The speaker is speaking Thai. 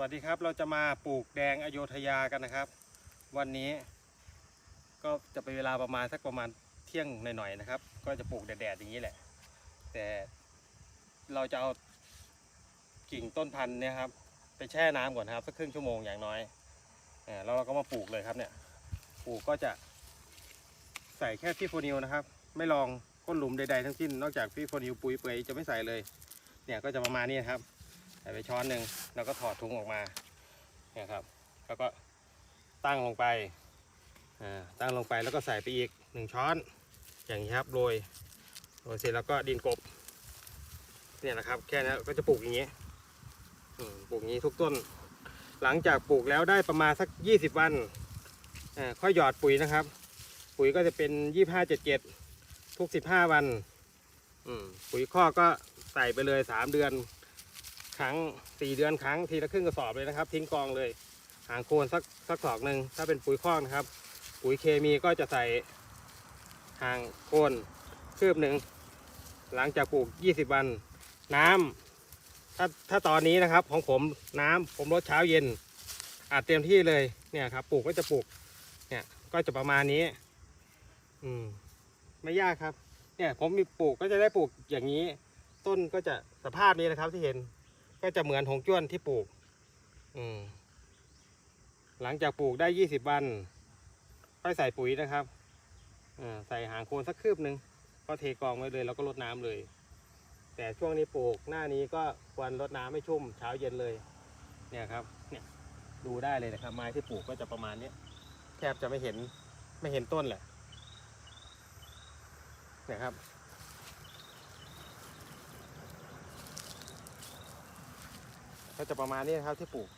วัสดีครับเราจะมาปลูกแดงอโยธยากันนะครับ วันนี้ ก็จะเป็นเวลาประมาณสักประมาณเที่ยงหน่อยๆนะครับ ก็จะปลูกแดดๆอย่างนี้แหละ แต่เราจะเอากิ่งต้นพันธุ์เนี่ยครับ ไปแช่น้ำก่อนนครับสักครึ่งชั่วโมงอย่างน้อยแล้วเราก็มาปลูกเลยครับเนี่ยปลูกก็จะ ใส่แค่พี่โฟนิวนะครับ ไม่ลองก้นหลุมใดๆทั้งสิ้นนอกจากพี่โฟนิวปุ๋ยเปยจะไม่ใส่เลย เนี่ยก็จะประมาณนี้นครับ ส่ไปช้อนหนึ่งแล้วก็ถอดถุงออกมาเนี่ยครับ แล้วก็ตั้งลงไปอ่าตั้งลงไปแล้วก็ใส่ไปอีกหนึ่งช้อน อย่างนี้ครับโรยโรยเสร็จแล้วก็ดินกบเนี่ยนะครับ แค่นี้ก็จะปลูกอย่างนี้ปลูกอย่างนี้ทุกต้น หลังจากปลูกแล้วได้ประมาณสัก 20 วันอ่าค่อยหยอดปุ๋ยนะครับ ปุ๋ยก็จะเป็น 25 77 ทุก 15 วันปุ๋ยข้อกก็ใส่ไปเลย 3 เดือน ครั้งสี่เดือนครั้งทีละครึ่งกระสอบเลยนะครับ ทิ้งกองเลย หางโคนสักสักศอกหนึ่งถ้าเป็นปุ๋ยคอกนะครับ ปุ๋ยเคมีก็จะใส่หางโคนคืบหนึ่งหลังจากปลูก 20 วัน น้ำถ้าถ้าตอนนี้นะครับของผมน้ำผมลดเช้าเย็น อาจเต็มที่เลยเนี่ยครับปลูกก็จะปลูกเนี่ยก็จะประมาณนี้ อืมไม่ยากครับ เนี่ยผมมีปลูกก็จะได้ปลูกอย่างนี้ ต้นก็จะสภาพนี้นะครับที่เห็น ก็จะเหมือนหงจ้วนที่ปลูก อืม หลังจากปลูกได้ยี่สิบวัน ค่อยใส่ปุ๋ยนะครับอ่าใส่หางโคนสักคืบหนึ่งก็เทกองไว้เลย แล้วก็รดน้ำเลย แต่ช่วงนี้ปลูกหน้านี้ก็ควรรดน้ำไม่ชุ่มเช้าเย็นเลย เนี่ยครับ เนี่ย ดูได้เลยนะครับ ไม้ที่ปลูกก็จะประมาณนี้แทบจะไม่เห็นไม่เห็นต้นแหละเนี่ยครับ ก็จะประมาณนี้นะครับที่ปลูก